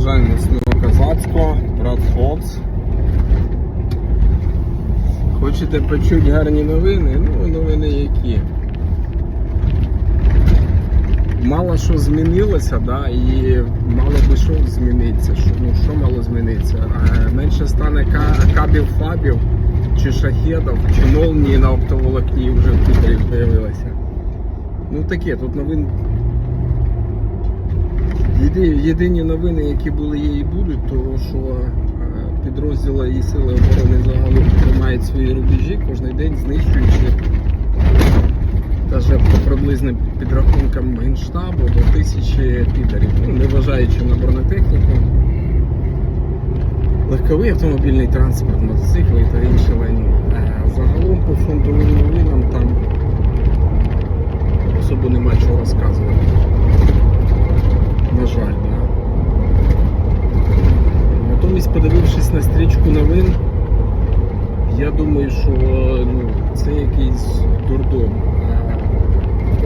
Бажаю міцного козацького, брат Фокс. Хочете почути гарні новини? Ну, новини які? Мало що змінилося, да, і мало би що зміниться. Що, ну, що мало зміниться? Е, Менше стане кабів фабів чи шахедів, чи молнії на оптоволокні вже в Китаї з'явилися. Ну таке, тут новин Єдині новини, які були є і будуть, то що е, підрозділи і сили оборони загалом тримають свої рубежі кожен день знищуючи навіть по приблизним підрахункам генштабу до тисячі підарів, ну, не вважаючи на бронетехніку. Легковий автомобільний транспорт, мотоцикли та інші лайні. Е, Загалом по фронтовим я думаю, що ну, це якийсь дурдом.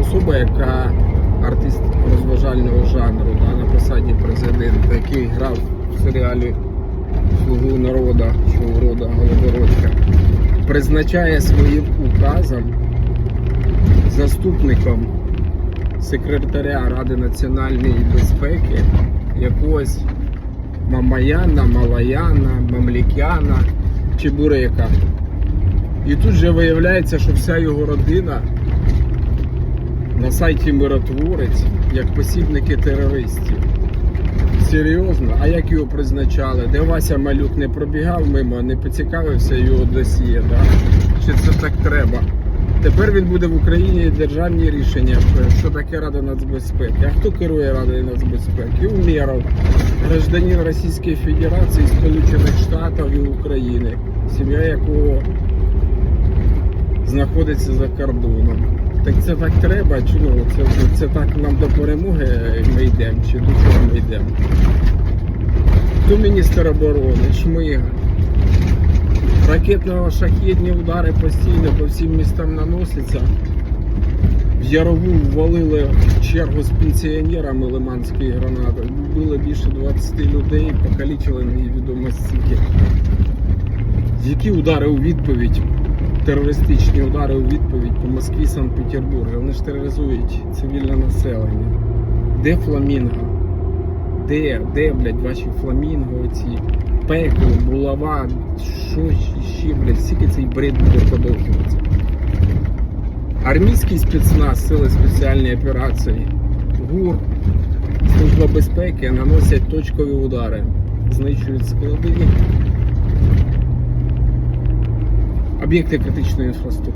Особа, яка артист розважального жанру да, на посаді президента, який грав в серіалі Слугу народа, що урода Голобородька, призначає своїм указом заступником секретаря Ради національної безпеки якогось Мамаяна, Малаяна, Мамлікяна чи Бурека. І тут же виявляється, що вся його родина на сайті Миротворець як посібники терористів. Серйозно? А як його призначали? Де Вася Малюк не пробігав мимо, не поцікавився його досьє, да? Чи це так треба? Тепер він буде в Україні державні рішення, що таке Рада нацбезпеки. А хто керує Радою нацбезпеки? Умєров, гражданин Російської Федерації, Сполучених Штатів і України, сім'я якого знаходиться за кордоном. Так це так треба, чи ну, це, це так нам до перемоги ми йдемо, чи до чого ми йдемо? Хто міністр оборони? Шмига. Ракетно-шахідні удари постійно по всім містам наносяться. В Ярову ввалили чергу з пенсіонерами лиманської гранати. Вбили більше 20 людей, покалічили невідомо стільки. Які удари у відповідь? Терористичні удари у відповідь по Москві, Санкт-Петербургу. Вони ж тероризують цивільне населення. Де фламінго? Де, де, блядь, ваші фламінго, ці пекло, булава, що ще, блядь, скільки цей бред буде продовжуватися? Армійський спецназ, сили спеціальної операції, ГУР, Служба безпеки наносять точкові удари, знищують склади, об'єкти критичної інфраструктури.